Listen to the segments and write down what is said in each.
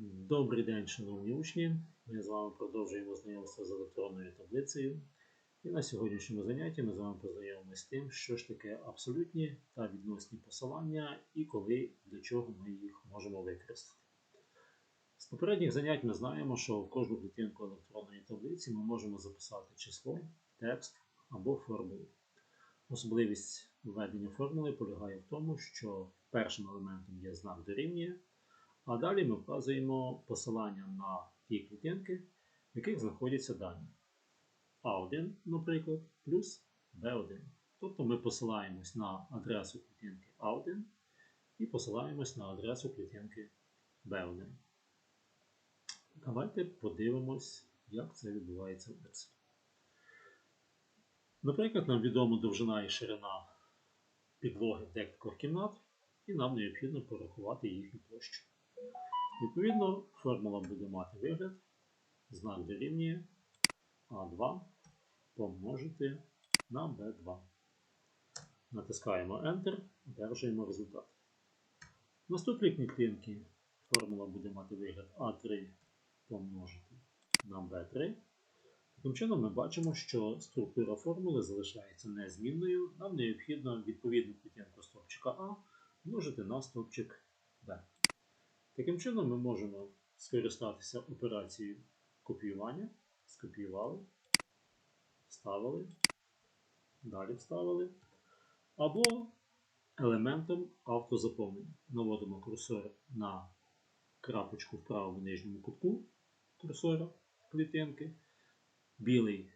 Добрий день, шановні учні. Ми з вами продовжуємо знайомство з електронною таблицею. І на сьогоднішньому занятті ми з вами познайомимося з тим, що ж таке абсолютні та відносні посилання і коли для чого ми їх можемо використати. З попередніх занять ми знаємо, що в кожну клітинку електронної таблиці ми можемо записати число, текст або формулу. Особливість введення формули полягає в тому, що першим елементом є знак дорівнює. А далі ми вказуємо посилання на ті клітинки, в яких знаходяться дані. А1, наприклад, плюс Б1. Тобто ми посилаємось на адресу клітинки А1 і посилаємось на адресу клітинки Б1. Давайте подивимось, як це відбувається в Excel. Наприклад, нам відома довжина і ширина підлоги декількох кімнат, і нам необхідно порахувати їхню площу. Відповідно, формула буде мати вигляд, знак дорівнює А2 помножити на B2. Натискаємо Enter, одержуємо результат. В наступній клітинці формула буде мати вигляд А3 помножити на B3. Таким чином ми бачимо, що структура формули залишається незмінною. Нам необхідно відповідну клітинку стовпчика А множити на стовпчик Б. Таким чином ми можемо скористатися операцією копіювання, скопіювали, вставили, далі вставили, або елементом автозаповнення. Наводимо курсор на крапочку в правому нижньому кутку курсора клітинки. Білий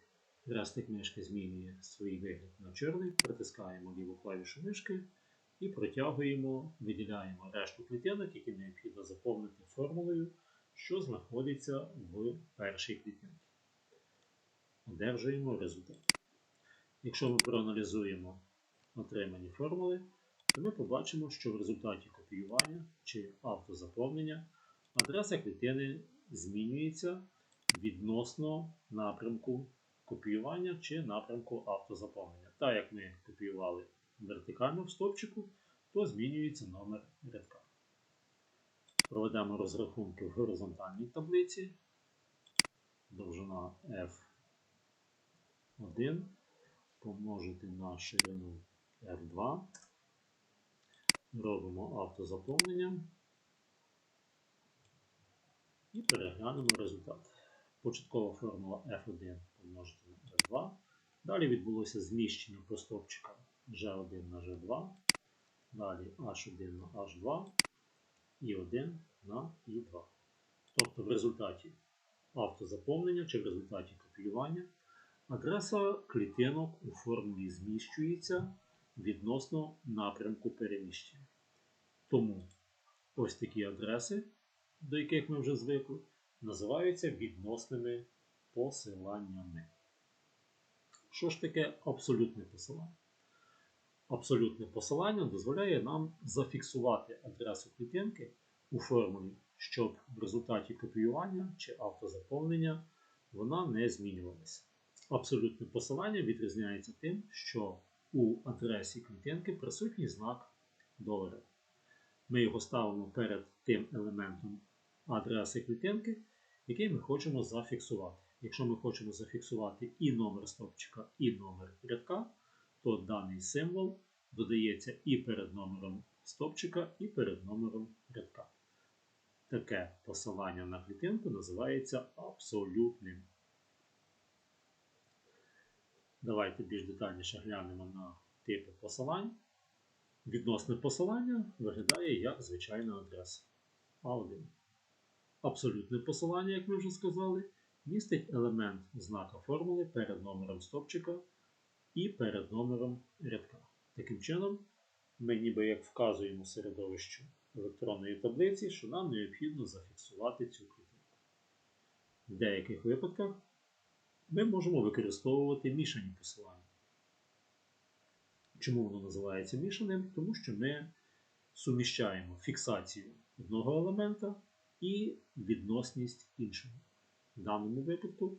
хрестик мишки змінює свій вигляд на чорний, притискаємо ліву клавішу мишки і протягуємо, виділяємо решту клітинок, які необхідно заповнити формулою, що знаходиться в першій клітинці. Одержуємо результат. Якщо ми проаналізуємо отримані формули, то ми побачимо, що в результаті копіювання чи автозаповнення адреса клітини змінюється відносно напрямку копіювання чи напрямку автозаповнення. Так як ми копіювали вертикально в стовпчику, то змінюється номер рядка. Проведемо розрахунки в горизонтальній таблиці. Довжина F1 помножити на ширину F2. Робимо автозаповнення і переглянемо результат. Початкова формула F1 помножити на F2. Далі відбулося зміщення по стовпчикам G1 на G2, далі H1 на H2 і 1 на I2. Тобто в результаті автозаповнення чи в результаті копіювання адреса клітинок у формулі зміщується відносно напрямку переміщення. Тому ось такі адреси, до яких ми вже звикли, називаються відносними посиланнями. Що ж таке абсолютне посилання? Абсолютне посилання дозволяє нам зафіксувати адресу клітинки у формулі, щоб в результаті копіювання чи автозаповнення вона не змінювалася. Абсолютне посилання відрізняється тим, що у адресі клітинки присутній знак долара. Ми його ставимо перед тим елементом адреси клітинки, який ми хочемо зафіксувати. Якщо ми хочемо зафіксувати і номер стовпчика, і номер рядка, то даний символ додається і перед номером стовпчика, і перед номером рядка. Таке посилання на клітинку називається абсолютним. Давайте більш детальніше глянемо на типи посилань. Відносне посилання виглядає як звичайна адреса А1. Абсолютне посилання, як ми вже сказали, містить елемент знака формули перед номером стопчика і перед номером рядка. Таким чином, ми ніби як вказуємо середовищу електронної таблиці, що нам необхідно зафіксувати цю клітинку. В деяких випадках ми можемо використовувати мішані посилання. Чому воно називається мішаним? Тому що ми суміщаємо фіксацію одного елемента і відносність іншого. В даному випадку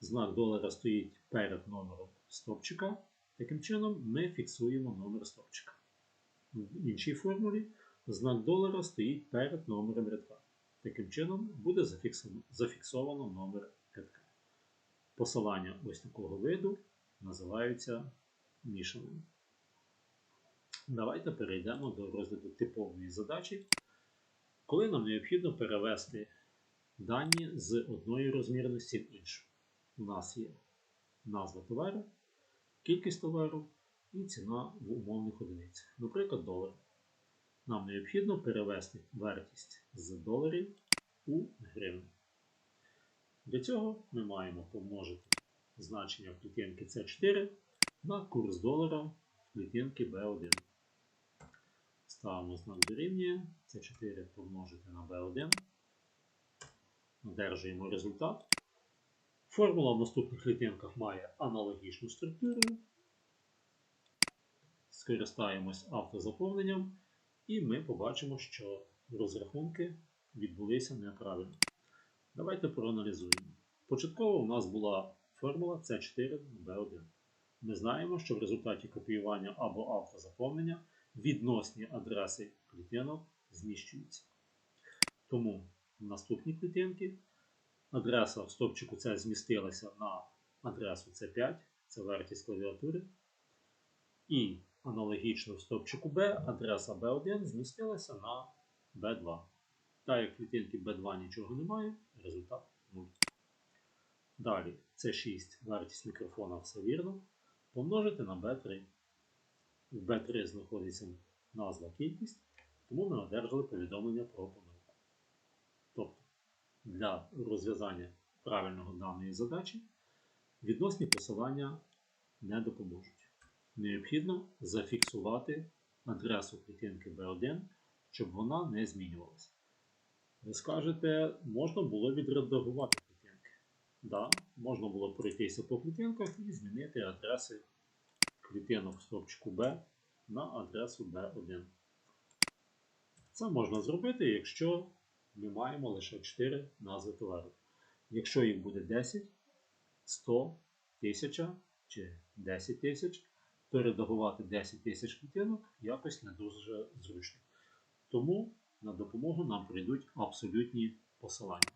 знак долара стоїть перед номером стопчика. Таким чином, ми фіксуємо номер стопчика. В іншій формулі знак долара стоїть перед номером рядка. Таким чином буде зафіксовано, номер рядка. Посилання ось такого виду називаються мішаними. Давайте перейдемо до розгляду типової задачі, коли нам необхідно перевести дані з одної розмірності в іншу. У нас є назва товару, кількість товару і ціна в умовних одиницях. Наприклад, долар. Нам необхідно перевести вартість з доларів у гривні. Для цього ми маємо помножити значення в клітинки С4 на курс долара в клітинки B1. Ставимо знак дорівнює С4 помножити на B1. Одержуємо результат. Формула в наступних клітинках має аналогічну структуру. Скористаємось автозаповненням, і ми побачимо, що розрахунки відбулися неправильно. Давайте проаналізуємо. Початково у нас була формула С4 B1. Ми знаємо, що в результаті копіювання або автозаповнення відносні адреси клітинок зміщуються. Тому в наступній клітинки адреса в стопчику С змістилася на адресу С5, це вартість клавіатури. І аналогічно в стопчику B адреса B1 змістилася на B2. Так як в клітинки B2 нічого немає, результат 0. Далі C6 вартість мікрофона все вірно. Помножити на B3. В B3 знаходиться назва кількість, тому ми одержали повідомлення про помилку. Для розв'язання правильного даної задачі відносні посилання не допоможуть. Необхідно зафіксувати адресу клітинки B1, щоб вона не змінювалася. Ви скажете, можна було відредагувати клітинки. Да, можна було пройтися по клітинках і змінити адреси клітинок в стовпчику B на адресу B1. Це можна зробити, якщо ми маємо лише 4 назви товару. Якщо їх буде 10, 100, 1000 чи 10 тисяч, то редагувати 10 тисяч клітинок якось не дуже зручно. Тому на допомогу нам прийдуть абсолютні посилання.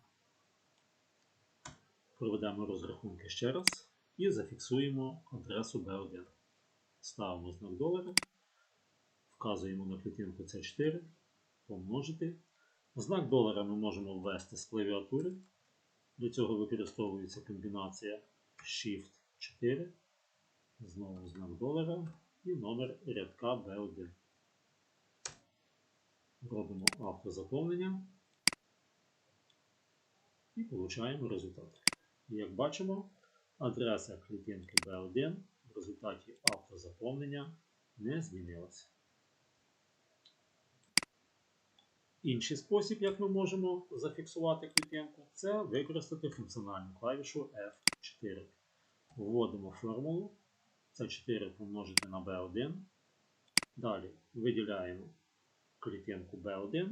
Проведемо розрахунки ще раз і зафіксуємо адресу B1. Ставимо знак долара, вказуємо на клітинку C4, помножити. Знак долара ми можемо ввести з клавіатури. Для цього використовується комбінація Shift 4, знову знак долара і номер рядка B1. Робимо автозаповнення і получаємо результат. Як бачимо, адреса клітинки B1 в результаті автозаповнення не змінилася. Інший спосіб, як ми можемо зафіксувати клітинку, це використати функціональну клавішу F4. Вводимо формулу C4 помножити на B1. Далі виділяємо клітинку B1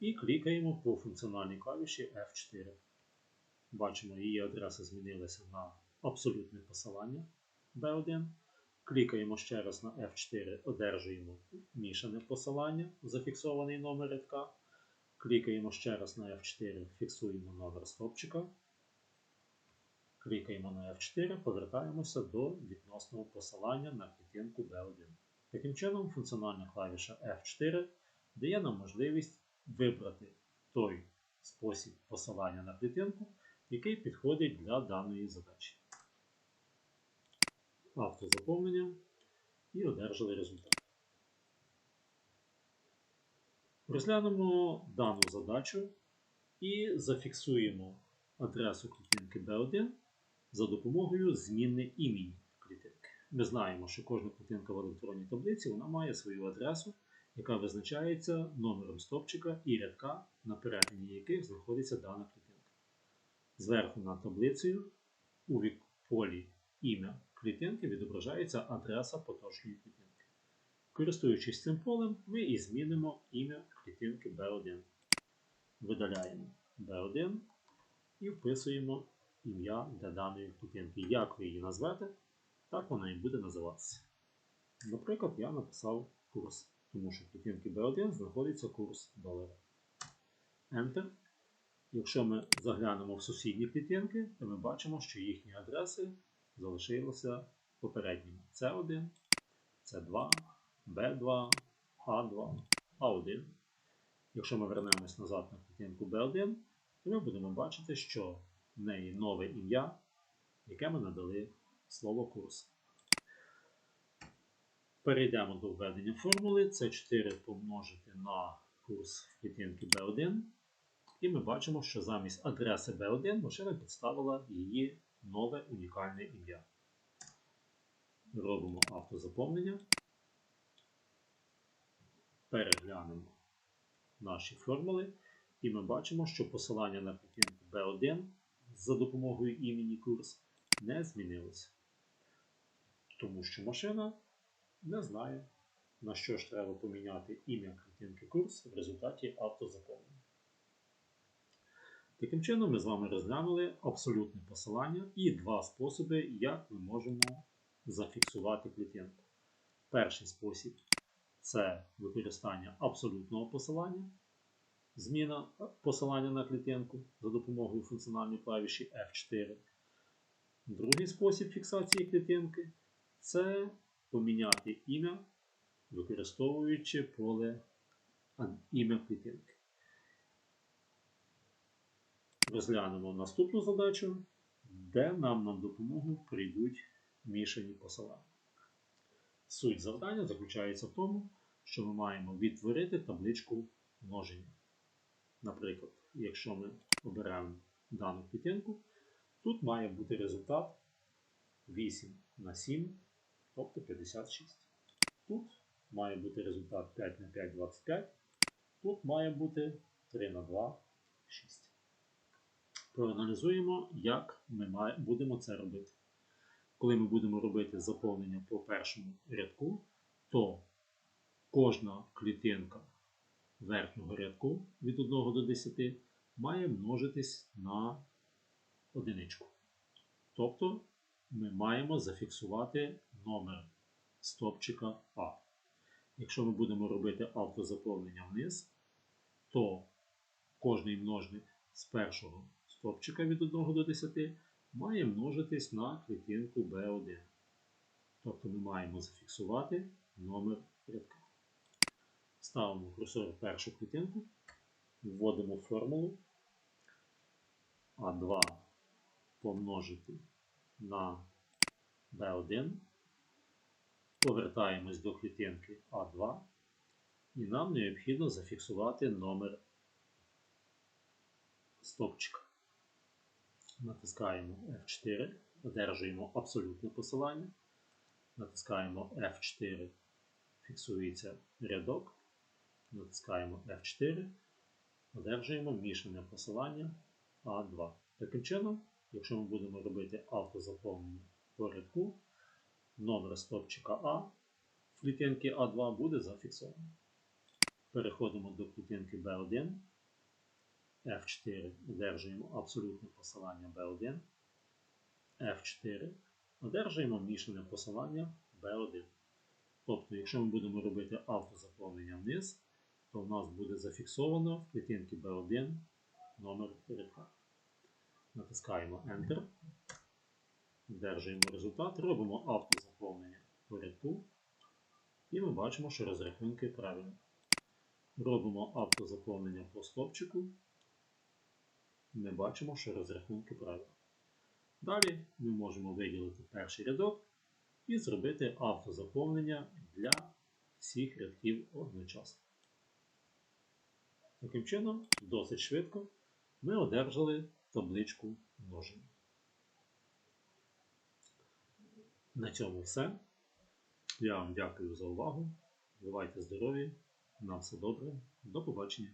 і клікаємо по функціональній клавіші F4. Бачимо, її адреса змінилася на абсолютне посилання B1. Клікаємо ще раз на F4, одержуємо мішане посилання, зафіксований номер рядка. Клікаємо ще раз на F4, фіксуємо номер стопчика. Клікаємо на F4, повертаємося до відносного посилання на клітинку B1. Таким чином, функціональна клавіша F4 дає нам можливість вибрати той спосіб посилання на клітинку, який підходить для даної задачі. Автозаповнення і одержали результат. Розглянемо дану задачу і зафіксуємо адресу клітинки B1 за допомогою зміни імені клітинки. Ми знаємо, що кожна клітинка в електронній таблиці вона має свою адресу, яка визначається номером стопчика і рядка, на перетині яких знаходиться дана клітинка. Зверху над таблицею у полі ім'я клітинки відображається адреса поточної клітинки. Користуючись цим полем, ми і змінимо ім'я клітинки B1. Видаляємо B1 і вписуємо ім'я для даної клітинки. Як ви її назвете, так вона і буде називатися. Наприклад, я написав курс, тому що в клітинки B1 знаходиться курс долара. Enter. Якщо ми заглянемо в сусідні клітинки, то ми бачимо, що їхні адреси залишилися попередніми. С1, С2, Б2, А2, А1. Якщо ми вернемось назад на клітинку B1, то ми будемо бачити, що в неї нове ім'я, яке ми надали слово курс. Перейдемо до введення формули. Це 4 помножити на курс клітинки B1. І ми бачимо, що замість адреси B1 машина підставила її нове унікальне ім'я. Робимо автозаповнення. Переглянемо наші формули. І ми бачимо, що посилання на клітинку B1 за допомогою імені курс не змінилося. Тому що машина не знає, на що ж треба поміняти ім'я клітинки курс в результаті автозаповнення. Таким чином, ми з вами розглянули абсолютне посилання і два способи, як ми можемо зафіксувати клітинку. Перший спосіб це використання абсолютного посилання, зміна посилання на клітинку за допомогою функціональної клавіші F4. Другий спосіб фіксації клітинки це поміняти ім'я, використовуючи поле ім'я клітинки. Розглянемо наступну задачу, де нам на допомогу прийдуть мішані посилання. Суть завдання заключається в тому, що ми маємо відтворити табличку множення. Наприклад, якщо ми оберемо дану клітинку, тут має бути результат 8 на 7, тобто 56. Тут має бути результат 5 на 5 25. Тут має бути 3 на 2 6. Проаналізуємо, як ми будемо це робити. Коли ми будемо робити заповнення по першому рядку, то кожна клітинка верхнього рядку від 1 до 10 має множитись на одиничку. Тобто ми маємо зафіксувати номер стопчика А. Якщо ми будемо робити автозаповнення вниз, то кожний множник з першого стопчика від 1 до 10 має множитись на клітинку B1. Тобто ми маємо зафіксувати номер рядка. Ставимо курсор першу клітинку, вводимо формулу А2 помножити на B1. Повертаємось до клітинки А2, і нам необхідно зафіксувати номер стопчика. Натискаємо F4, одержуємо абсолютне посилання. Натискаємо F4, фіксується рядок. Натискаємо F4, одержуємо мішане посилання А2. Таким чином, якщо ми будемо робити автозаповнення по рядку, номер стопчика А в клітинки А2 буде зафіксований. Переходимо до клітинки B1. F4 одержуємо абсолютне посилання B1. F4 одержуємо мішане посилання B1. Тобто, якщо ми будемо робити автозаповнення вниз, то в нас буде зафіксовано в клітинці B1 номер рядка. Натискаємо Enter. Одержуємо результат, робимо автозаповнення по рядку. І ми бачимо, що розрахунки правильні. Робимо автозаповнення по стопчику ми бачимо, що розрахунки правильні. Далі ми можемо виділити перший рядок і зробити автозаповнення для всіх рядків одночасно. Таким чином, досить швидко ми одержали табличку множення. На цьому все. Я вам дякую за увагу. Бувайте здорові! На все добре. До побачення!